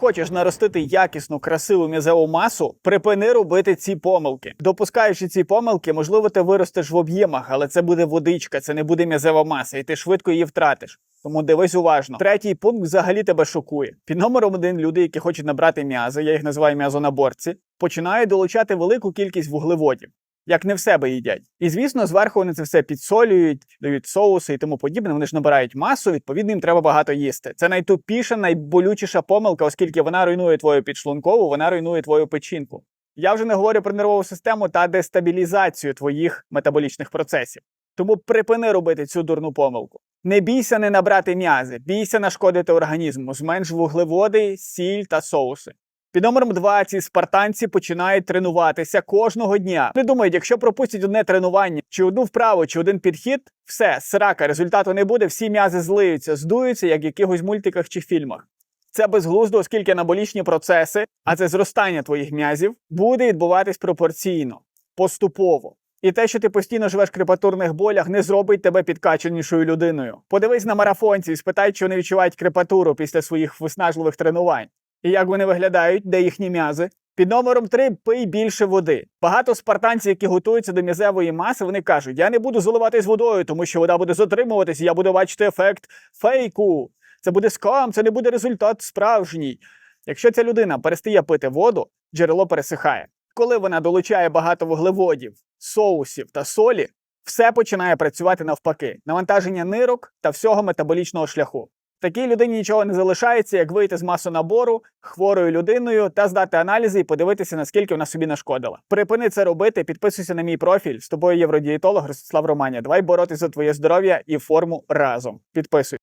Хочеш наростити якісну, красиву м'язеву масу, припини робити ці помилки. Допускаючи ці помилки, можливо, ти виростеш в об'ємах, але це буде водичка, це не буде м'язева маса, і ти швидко її втратиш. Тому дивись уважно. Третій пункт взагалі тебе шокує. Під номером один люди, які хочуть набрати м'язи, я їх називаю м'язонаборці, починають долучати велику кількість вуглеводів. Як не в себе їдять. І звісно, зверху вони це все підсолюють, дають соуси і тому подібне. Вони ж набирають масу, відповідно, їм треба багато їсти. Це найтупіша, найболючіша помилка, оскільки вона руйнує твою підшлункову, вона руйнує твою печінку. Я вже не говорю про нервову систему та дестабілізацію твоїх метаболічних процесів. Тому припини робити цю дурну помилку. Не бійся не набрати м'язи, бійся нашкодити організму, зменш вуглеводи, сіль та соуси. Під номером 2 ці спартанці починають тренуватися кожного дня. Не думають, якщо пропустять одне тренування, чи одну вправу, чи один підхід, все, срака, результату не буде, всі м'язи злиються, здуються, як в якихось мультиках чи фільмах. Це безглуздо, оскільки анаболічні процеси, а це зростання твоїх м'язів, буде відбуватись пропорційно, поступово. І те, що ти постійно живеш в крепатурних болях, не зробить тебе підкачанішою людиною. Подивись на марафонців, спитай, чи вони відчувають крепатуру після своїх виснажливих тренувань. І як вони виглядають, де їхні м'язи? Під номером 3 пий більше води. Багато спартанців, які готуються до м'язевої маси, вони кажуть: я не буду заливатись водою, тому що вода буде затримуватись, я буду бачити ефект фейку. Це буде скам, це не буде результат справжній. Якщо ця людина перестає пити воду, джерело пересихає. Коли вона долучає багато вуглеводів, соусів та солі, все починає працювати навпаки. Навантаження нирок та всього метаболічного шляху. Такій людині нічого не залишається, як вийти з масонабору хворою людиною та здати аналізи і подивитися, наскільки вона собі нашкодила. Припини це робити, підписуйся на мій профіль. З тобою євродієтолог Ростислав Романя. Давай боротися за твоє здоров'я і форму разом. Підписуй.